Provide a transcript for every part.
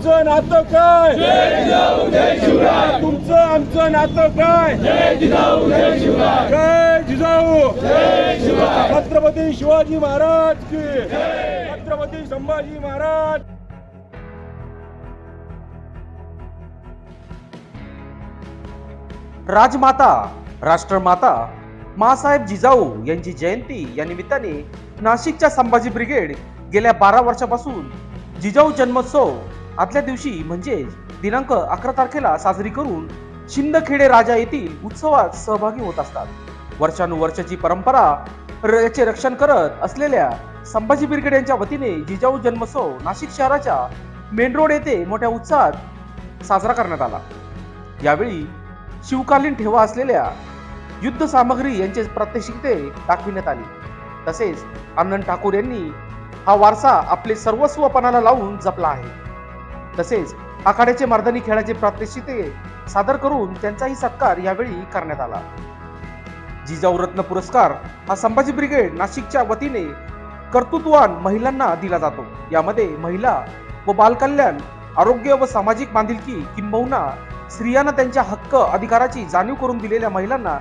आमचं नातं काय? तुमचं आमचं नातं काय? जय जिजाऊ छत्रपती शिवाजी महाराज की. छत्रपती संभाजी महाराज. राजमाता राष्ट्रमाता मासाहेब जिजाऊ यांची जयंती या निमित्ताने नाशिकच्या संभाजी ब्रिगेड गेल्या बारा वर्षापासून जिजाऊ जन्मोत्सव आदल्या दिवशी म्हणजे दिनांक अकरा तारखेला साजरी करून शिंदखेडे राजा येथील उत्सवात सहभागी होत असतात. वर्षानुवर्षाची परंपरा र- याचे रक्षण करत असलेल्या संभाजी ब्रिगेड यांच्या वतीने जिजाऊ जन्मोत्सव नाशिक शहराच्या मेन रोड येथे मोठ्या उत्साहात साजरा करण्यात आला. यावेळी शिवकालीन ठेवा असलेल्या युद्ध सामग्री यांचे प्रात्यक्षिकते दाखविण्यात आली. तसेच आनंद ठाकूर यांनी हा वारसा आपले सर्वस्वपणाला लावून जपला आहे. तसेच आखाड्याचे मर्दानी खेळाचे प्रात्यक्षिके सादर करून त्यांचाही सत्कार यावेळी करण्यात आला. जिजाऊ रत्न पुरस्कार हा संभाजी ब्रिगेड नाशिकच्या वतीने कर्तृत्ववान महिलांना दिला जातो. यामध्ये महिला व बालकल्याण आरोग्य व सामाजिक बांधिलकी किंबहुना स्त्रियांना त्यांच्या हक्क अधिकाराची जाणीव करून दिलेल्या महिलांना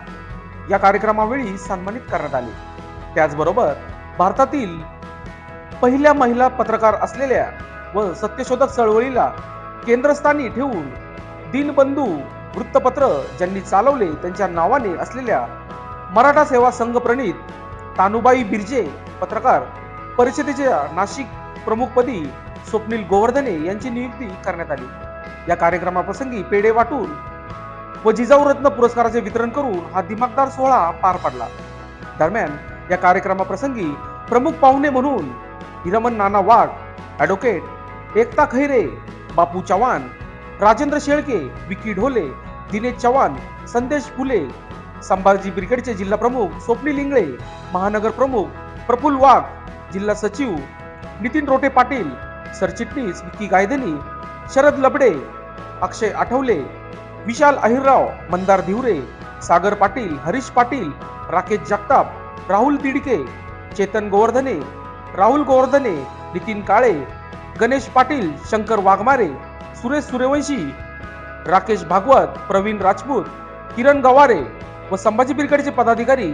या कार्यक्रमावेळी सन्मानित करण्यात आले. त्याचबरोबर भारतातील पहिल्या महिला पत्रकार असलेल्या व सत्यशोधक चळवळीला केंद्रस्थानी ठेवून दीनबंधू वृत्तपत्र ज्यांनी चालवले त्यांच्या नावाने असलेल्या मराठा सेवा संघ प्रणित तानुबाई बिर्जे पत्रकार परिषदेच्या नाशिक प्रमुखपदी स्वप्नील गोवर्धने यांची नियुक्ती करण्यात आली. या कार्यक्रमाप्रसंगी पेढे वाटून व जिजाऊ रत्न पुरस्काराचे वितरण करून हा दिमागदार सोहळा पार पडला. दरम्यान या कार्यक्रमाप्रसंगी प्रमुख पाहुणे म्हणून हिरमन नाना वाघ ॲडव्होकेट एकता खैरे बापू चव्हाण राजेंद्र शेळके विकी ढोले दिनेश चव्हाण संदेश फुले संभाजी ब्रिगेडचे जिल्हा प्रमुख स्वप्नी लिंगळे महानगर प्रमुख प्रफुल वाघ जिल्हा सचिव नितीन रोटे पाटील सरचिटणीस विकी गायधनी शरद लबडे अक्षय आठवले विशाल अहिरराव मंदार धिवरे सागर पाटील हरीश पाटील राकेश जगताप राहुल तिडके चेतन गोवर्धने राहुल गोवर्धने नितीन काळे गणेश पाटील शंकर वाघमारे सुरेश सूर्यवंशी राकेश भागवत प्रवीण राजपूत किरण गवारे व संभाजी ब्रिगेडचे पदाधिकारी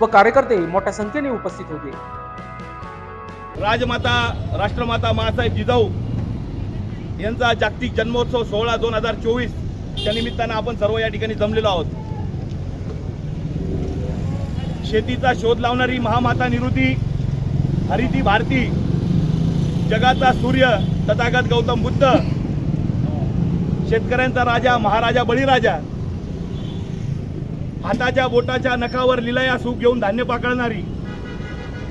व कार्यकर्ते मोठ्या संख्येने उपस्थित होते. राजमाता राष्ट्रमाता मासाहेब जिजाऊ यांचा जागतिक जन्मोत्सव सोहळा दोन हजार चोवीस च्या निमित्तानं आपण सर्व या ठिकाणी जमलेलो आहोत. शेतीचा शोध लावणारी महामाता निरुती हरिती भारती जगाचा सूर्य तथागत गौतम बुद्ध शेतकऱ्यांचा राजा महाराजा बळीराजा. हाताच्या बोटाच्या नखावर लिलया सूप घेऊन धान्य पाकळणारी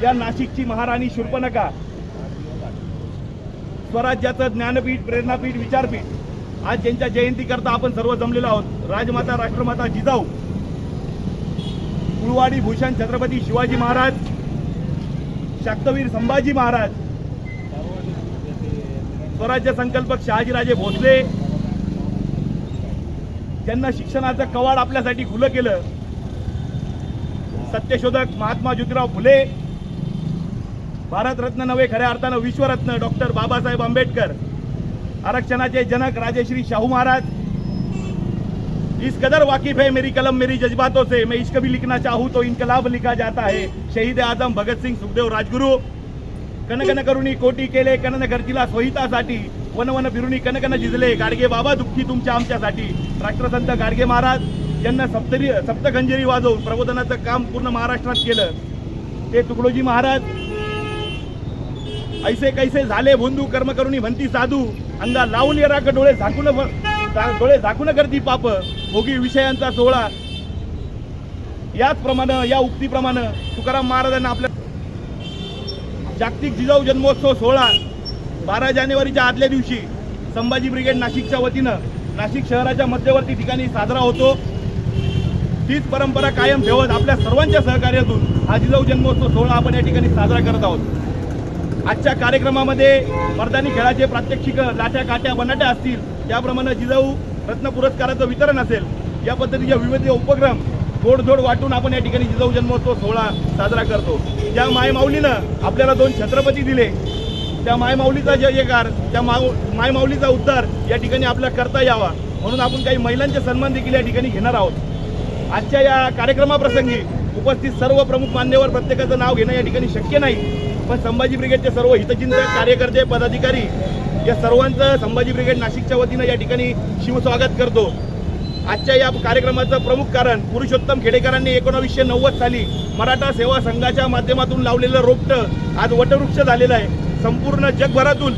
या नाशिकची महाराणी शूर्पणखा स्वराज्याचं ज्ञानपीठ प्रेरणापीठ विचारपीठ. आज ज्यांच्या जयंती करता आपण सर्व जमलेलो आहोत. राजमाता राष्ट्रमाता जिजाऊ. कुळवाडी भूषण छत्रपती शिवाजी महाराज. शाक्तवीर संभाजी महाराज. स्वराज्य संकल्पक शहाजीराजे भोसले. ज्यांना शिक्षणाचं कवाड आपल्यासाठी खुलं केलं. सत्यशोधक महात्मा ज्योतिराव फुले. भारतरत्न नव्हे खऱ्या अर्थानं विश्वरत्न डॉक्टर बाबासाहेब आंबेडकर. आरक्षणाचे जनक राजेश्री शाहू महाराज. इस कदर वाकिफ है मेरी कलम मेरी जज्बातों से. मैं इश्क भी लिखना चाहूँ तो इनकलाब लिखा जाता है. शहीद आजम भगत सिंह सुखदेव राजगुरु. कनकन करुणी कोटी केले कनन करतीला स्वहितासाठी वन वन कनकन झिजले. गाडगे बाबा दुःखी तुमच्या आमच्यासाठी. राष्ट्रसंत गाडगे महाराज यांना सप्तरी सप्तखंजेरी वाजवून प्रबोधनाचं काम पूर्ण महाराष्ट्रात केलं. ते तुकडोजी महाराज ऐसे कैसे झाले भोंदू कर्म करुणी म्हणती साधू. अंगा लावून येराक डोळे झाकून डोळे झाकून करती पाप. भोगी विषयांचा सोहळा. याचप्रमाणे या उक्तीप्रमाणे तुकाराम महाराजांना आपल्या जागतिक जिजाऊ जन्मोत्सव सोहळा बारा जानेवारीच्या आदल्या दिवशी संभाजी ब्रिगेड नाशिकच्या वतीनं नाशिक शहराच्या मध्यवर्ती ठिकाणी साजरा होतो. तीच परंपरा कायम ठेवत आपल्या सर्वांच्या सहकार्यातून हा जिजाऊ जन्मोत्सव सोहळा आपण या ठिकाणी साजरा करत आहोत. आजच्या कार्यक्रमामध्ये मर्दानी खेळाचे प्रात्यक्षिक लाट्या काट्या बनाट्या असतील त्याप्रमाणे जिजाऊ रत्न पुरस्काराचं वितरण असेल या पद्धतीच्या विविध उपक्रम गोडधोड वाटून आपण या ठिकाणी जिजाऊ जन्मोत्सव सोहळा साजरा करतो. ज्या मायमाऊलीनं आपल्याला दोन छत्रपती दिले त्या मायमाऊलीचा जयकार त्या माऊ मायमाऊलीचा उद्धार या ठिकाणी आपल्याला करता यावा. म्हणून आपण काही महिलांचे सन्मान देखील या ठिकाणी घेणार आहोत. आजच्या या कार्यक्रमाप्रसंगी उपस्थित सर्व प्रमुख मान्यवर प्रत्येकाचं नाव घेणं या ठिकाणी शक्य नाही. पण संभाजी ब्रिगेडचे सर्व हितचिंतक कार्यकर्ते पदाधिकारी या सर्वांचं संभाजी ब्रिगेड नाशिकच्या वतीनं या ठिकाणी शिवस्वागत करतो. आजच्या या कार्यक्रमाचं प्रमुख कारण पुरुषोत्तम खेडेकरांनी एकोणावीसशे नव्वद साली मराठा सेवा संघाच्या माध्यमातून लावलेलं रोपटं आज वटवृक्ष झालेलं आहे. संपूर्ण जगभरातून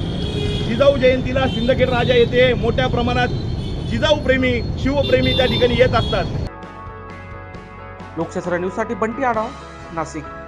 जिजाऊ जयंतीला सिंदखेड राजा येथे मोठ्या प्रमाणात जिजाऊ प्रेमी शिवप्रेमी त्या ठिकाणी येत असतात. लोकशास्त्र न्यूजसाठी बंटी आढाव नाशिक.